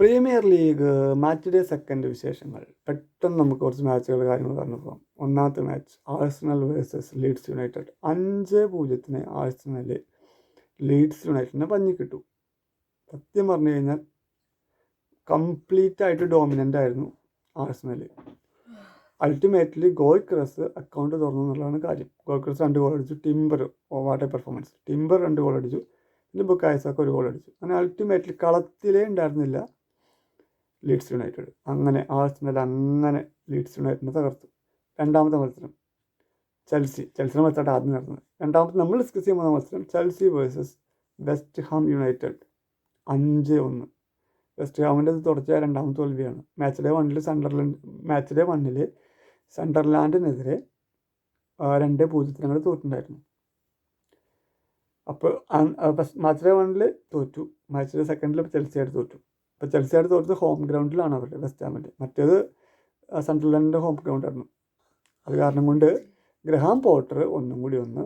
Premier league match day second വിശേഷങ്ങൾ. പെട്ടെന്ന് നമുക്ക് കുറച്ച് മാച്ചുകൾ കാര്യങ്ങൾ പറഞ്ഞു പോകാം ഒന്നാമത്തെ match Arsenal versus Leeds United. അഞ്ച് പൂജ്യത്തിന് ആഴ്സണൽ ലീഡ്സ് യുണൈറ്റഡിനെ പഞ്ഞിക്കിട്ടു. സത്യം പറഞ്ഞു കഴിഞ്ഞാൽ കംപ്ലീറ്റ് ആയിട്ട് ഡോമിനന്റ് ആയിരുന്നു ആഴ്സണൽ അൾട്ടിമേറ്റ്ലി ഗോയ്ക്രസ് അക്കൗണ്ട് തുറന്നു എന്നുള്ളതാണ് കാര്യം. ഗോയ്ക്രസ് രണ്ട് ഗോൾ അടിച്ചു Timber what a performance. Timber രണ്ട് ഗോൾ അടിച്ചു പിന്നെ ബുക്കായസൊക്കെ ഒരു ഗോൾ അടിച്ചു. അങ്ങനെ അൾട്ടിമേറ്റ്ലി കളത്തിലേ ഉണ്ടായിരുന്നില്ല. ലീഡ്സ് യുണൈറ്റഡ് അങ്ങനെ ആഴ്സണൽ അങ്ങനെ ലീഡ്സ് യുണൈറ്റഡിനെ തകർത്തു. രണ്ടാമത്തെ മത്സരം. ചെൽസി ചെൽസിയുടെ മത്സരമായിട്ട് ആദ്യം നടന്നത്. രണ്ടാമത്തെ നമ്മൾ ഡിസ്കസ് ചെയ്യുന്ന മത്സരം Chelsea versus West Ham United അഞ്ച് ഒന്ന്. വെസ്റ്റ് ഹാമിന്റെ തുടർച്ചയായ രണ്ടാമത്തെ തോൽവിയാണ്. മാച്ച് ഡേ വണ്ണിൽ സണ്ടർലാൻഡ് മാച്ച് ഡേ വണ്ണിൽ സണ്ടർലാൻഡിനെതിരെ രണ്ട് പൂജ്യത്തിന് തോറ്റുണ്ടായിരുന്നു അപ്പോൾ മാച്ച് ഡേ വണ്ണിൽ തോറ്റു. മാച്ച് ഡേ സെക്കൻഡിൽ ചെൽസിയായിട്ട് തോറ്റു. ഇപ്പോൾ ചെൽസിയായിട്ട് തോറ്റത് ഹോം ഗ്രൗണ്ടിലാണ് അവർ വെസ്റ്റ് ഹാമിന്റെ മറ്റേത് സണ്ടർലാൻഡിന്റെ ഹോം ഗ്രൗണ്ടായിരുന്നു അത് കാരണം കൊണ്ട് ഗ്രഹാം പോട്ടർ ഒന്നും കൂടി ഒന്ന്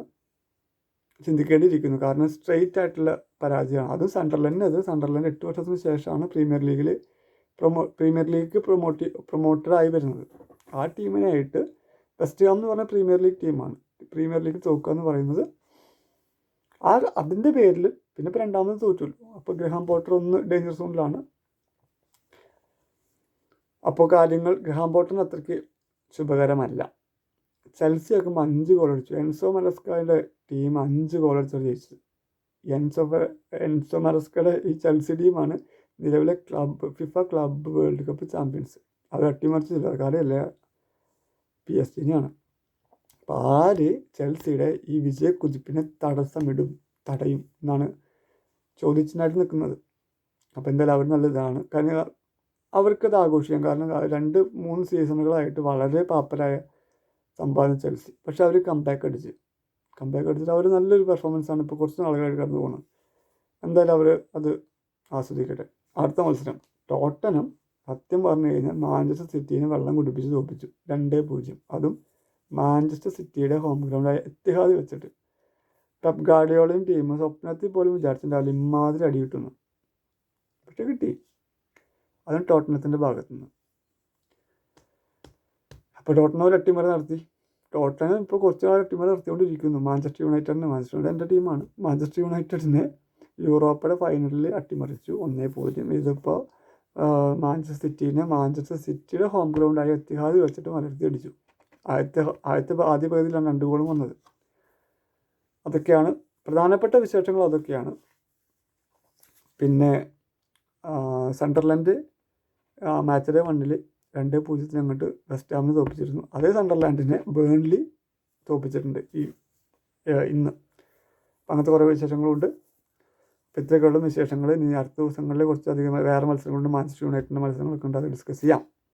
ചിന്തിക്കേണ്ടിയിരിക്കുന്നു. കാരണം സ്ട്രെയിറ്റ് ആയിട്ടുള്ള പരാജയമാണ്. അതും സണ്ടർലൻഡിന് അത്. സണ്ടർലൻഡ് എട്ട് വർഷത്തിന് ശേഷമാണ് പ്രീമിയർ ലീഗിൽ പ്രൊമോ പ്രീമിയർ ലീഗ് പ്രൊമോട്ടി പ്രൊമോട്ടറായി വരുന്നത്. ആ ടീമിനായിട്ട് വെസ്റ്റ് ഹാം എന്ന് പറഞ്ഞ പ്രീമിയർ ലീഗ് ടീമാണ് പ്രീമിയർ ലീഗ് തോക്കുക എന്ന് പറയുന്നത് ആ അതിന്റെ പേരിൽ പിന്നെ ഇപ്പോൾ രണ്ടാമത് തോറ്റുള്ളൂ അപ്പോൾ ഗ്രഹാം പോട്ടർ ഒന്ന് ഡേഞ്ചർ സോണിലാണ് അപ്പോൾ കാര്യങ്ങൾ ഗ്രഹാം പോട്ടറിന് അത്രയ്ക്ക് ശുഭകരമല്ല. ചെൽസി ആക്കുമ്പോൾ അഞ്ച് ഗോൾ അടിച്ചു. എൻസോ മലസ്കയുടെ ടീം അഞ്ച് ഗോൾ അടിച്ചാണ് ജയിച്ചത്. എൻസോ എൻസോ മലസ്കയുടെ ഈ ചെൽസി ടീമാണ് നിലവിലെ club FIFA club world cup champions അവർ അട്ടിമറിച്ച് കാര്യമല്ലേ. പി എസ് ടിനെയാണ് അപ്പോൾ ആര് ചെൽസിയുടെ ഈ വിജയ കുതിപ്പിനെ തടസ്സമിടും തടയും എന്നാണ് ചോദിച്ചിനായിട്ട് നിൽക്കുന്നത്. അപ്പോൾ എന്തായാലും അവർ നല്ല നല്ലതാണ്. കാരണം അവർക്കത് ആഘോഷിക്കാം കാരണം രണ്ട് മൂന്ന് സീസണുകളായിട്ട് വളരെ പാപ്പരായ സമ്പാദന ചെൽസി. പക്ഷേ അവർ കംബാക്ക് അടിച്ച്. കംബാക്ക് അടിച്ചിട്ട് അവർ നല്ലൊരു പെർഫോമൻസ് ആണ് ഇപ്പോൾ കുറച്ച് നാളുകളായിട്ട് കടന്നു പോകുന്നത് എന്തായാലും അവർ അത് ആസ്വദിക്കട്ടെ. അടുത്ത മത്സരം. ടോട്ടനം സത്യം പറഞ്ഞു കഴിഞ്ഞാൽ മാഞ്ചസ്റ്റർ സിറ്റീനെ വെള്ളം കുടിപ്പിച്ച് തോപ്പിച്ചു. രണ്ടേ പൂജ്യം. അതും മാഞ്ചസ്റ്റർ സിറ്റിയുടെ ഹോം ഗ്രൗണ്ടായ എത്തിഹാദ് വെച്ചിട്ട്. ടപ്പ് ഗാർഡിയോളയും ടീമും സ്വപ്നത്തിൽ പോലും വിചാരിച്ചിട്ടുണ്ടാവില്ല. ഇമാതിരി അടി കിട്ടുന്നു പക്ഷെ കിട്ടി. അതും ടോട്ടനത്തിന്റെ ഭാഗത്തുനിന്ന്. അപ്പോൾ ടോട്ടനം ഒരു അട്ടിമറി നടത്തി. ടോട്ടനം ഇപ്പോൾ കുറച്ച് നാൾ അട്ടിമറി നടത്തിക്കൊണ്ടിരിക്കുന്നു. മാഞ്ചസ്റ്റർ യുണൈറ്റഡിന് മാഞ്ചസ്റ്റർ യുണൈറ്റഡ് എന്റെ ടീമാണ്. മാഞ്ചസ്റ്റർ യുണൈറ്റഡിനെ യൂറോപ്പയുടെ ഫൈനലിൽ അട്ടിമറിച്ചു. ഒന്നേ പൂജ്യം. ഇതിപ്പോൾ മാഞ്ചസ്റ്റർ സിറ്റിനെ മാഞ്ചസ്റ്റർ സിറ്റിയുടെ ഹോം ഗ്രൗണ്ടായ എത്തിഹാദ് വെച്ചിട്ട് മലർത്തി അടിച്ചു. ആദ്യത്തെ ആദ്യത്തെ ആദ്യ പകുതിയിലാണ് രണ്ട് ഗോളും വന്നത്. അതൊക്കെയാണ് പ്രധാനപ്പെട്ട വിശേഷങ്ങൾ. അതൊക്കെയാണ്. പിന്നെ സണ്ടർലാൻഡ് മാച്ച് ഡേ വണ്ണിൽ രണ്ട് പൂജ്യത്തിന് അങ്ങോട്ട് വെസ്റ്റ് ഹാമിന് തോപ്പിച്ചിരുന്നു. അതേ സണ്ടർലാൻഡിനെ ബേൺലി തോപ്പിച്ചിട്ടുണ്ട് ഈ ഇന്ന്. അങ്ങനത്തെ കുറേ വിശേഷങ്ങളുണ്ട്. ഇത്രയൊക്കെയുള്ള വിശേഷങ്ങൾ ഇനി അടുത്ത ദിവസങ്ങളിൽ കുറച്ചധികം വേറെ മത്സരങ്ങളുണ്ട്. മാഞ്ചസ്റ്റർ യുണൈറ്റഡിന്റെ മത്സരങ്ങളൊക്കെ ഉണ്ട്. അത് ഡിസ്കസ് ചെയ്യാം.